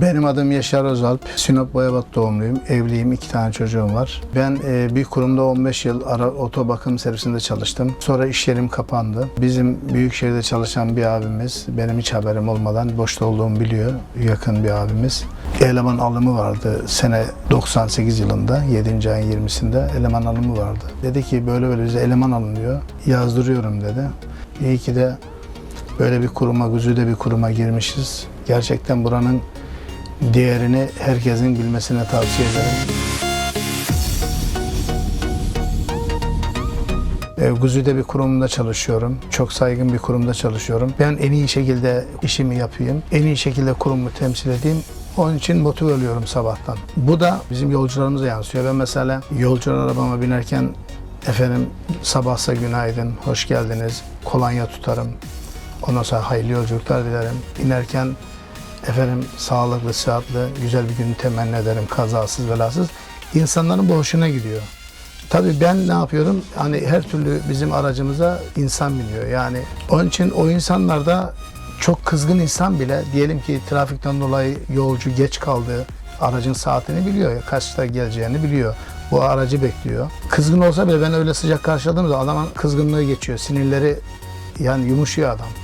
Benim adım Yaşar Özalp. Sinop Boyabat doğumluyum. Evliyim. iki tane çocuğum var. Ben e, bir kurumda 15 yıl ara oto bakım servisinde çalıştım. Sonra iş yerim kapandı. Bizim Büyükşehir'de çalışan bir abimiz, benim hiç haberim olmadan boşta olduğumu biliyor. Yakın bir abimiz. Eleman alımı vardı sene 98 yılında 7. ayın 20'sinde eleman alımı vardı. Dedi ki böyle böyle bize eleman alınıyor. Yazdırıyorum dedi. İyi ki de böyle bir kuruma, güzide bir kuruma girmişiz. Gerçekten buranın değerini herkesin bilmesine tavsiye ederim. E, Güzide bir kurumda çalışıyorum. Çok saygın bir kurumda çalışıyorum. Ben en iyi şekilde işimi yapayım. En iyi şekilde kurumu temsil edeyim. Onun için motive oluyorum sabahtan. Bu da bizim yolcularımıza yansıyor. Ben mesela yolcu arabama binerken efendim sabahsa günaydın, hoş geldiniz, kolonya tutarım. Ondan sonra hayırlı yolculuklar dilerim. İnerken efendim sağlıklı, sıhhatli, güzel bir gün temenni ederim. Kazasız, belasız. İnsanların bu hoşuna gidiyor. Tabii ben ne yapıyorum? Hani her türlü bizim aracımıza insan biniyor. Yani onun için o insanlar da çok kızgın insan bile diyelim ki trafikten dolayı yolcu geç kaldı. Aracın saatini biliyor. Kaçta geleceğini biliyor. Bu aracı bekliyor. Kızgın olsa bile ben öyle sıcak karşıladığım adamın kızgınlığı geçiyor. Sinirleri yani yumuşuyor adam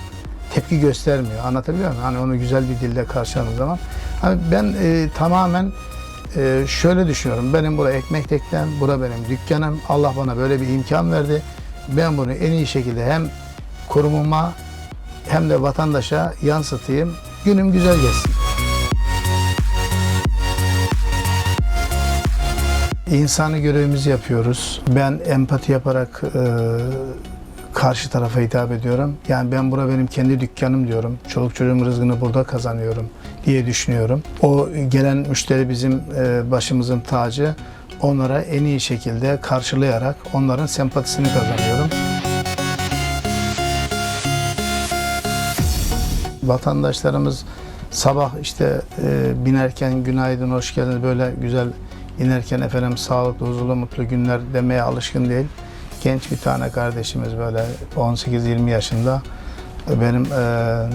tepki göstermiyor. Anlatabiliyor muyum? Hani onu güzel bir dille karşıladığım zaman. Hani ben e, tamamen e, şöyle düşünüyorum. Benim buraya ekmek teknem, bura benim dükkanım. Allah bana böyle bir imkan verdi. Ben bunu en iyi şekilde hem kurumuma hem de vatandaşa yansıtayım. Günüm güzel geçsin. İnsani görevimizi yapıyoruz. Ben empati yaparak e, karşı tarafa hitap ediyorum. Yani ben bura benim kendi dükkanım diyorum. Çoluk çocuğum rızkını burada kazanıyorum diye düşünüyorum. O gelen müşteri bizim e, başımızın tacı. Onlara en iyi şekilde karşılayarak onların sempatisini kazanıyorum. Vatandaşlarımız sabah işte e, binerken günaydın, hoş geldiniz böyle güzel inerken efendim sağlıklı, huzurlu, mutlu günler demeye alışkın değil. Genç bir tane kardeşimiz böyle 18-20 yaşında benim e,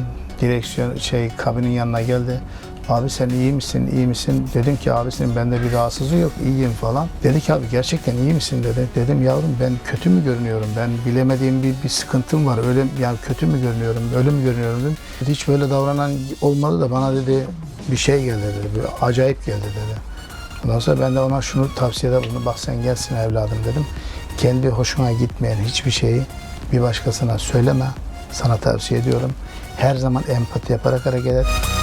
direksiyon şey kabinin yanına geldi. Abi sen iyi misin, iyi misin? Dedim ki abi senin bende bir rahatsızlığı yok, iyiyim falan. Dedi ki abi gerçekten iyi misin dedi. Dedim yavrum ben kötü mü görünüyorum? Ben bilemediğim bir, bir sıkıntım var. Öyle yani kötü mü görünüyorum, öyle mi görünüyorum dedim. Dedi, Hiç böyle davranan olmadı da bana dedi bir şey geldi dedi. Bir acayip geldi dedi. Ondan sonra ben de ona şunu tavsiyede bulundum. Bak sen gelsin evladım dedim. Kendi hoşuna gitmeyen hiçbir şeyi bir başkasına söyleme. Sana tavsiye ediyorum. Her zaman empati yaparak hareket et.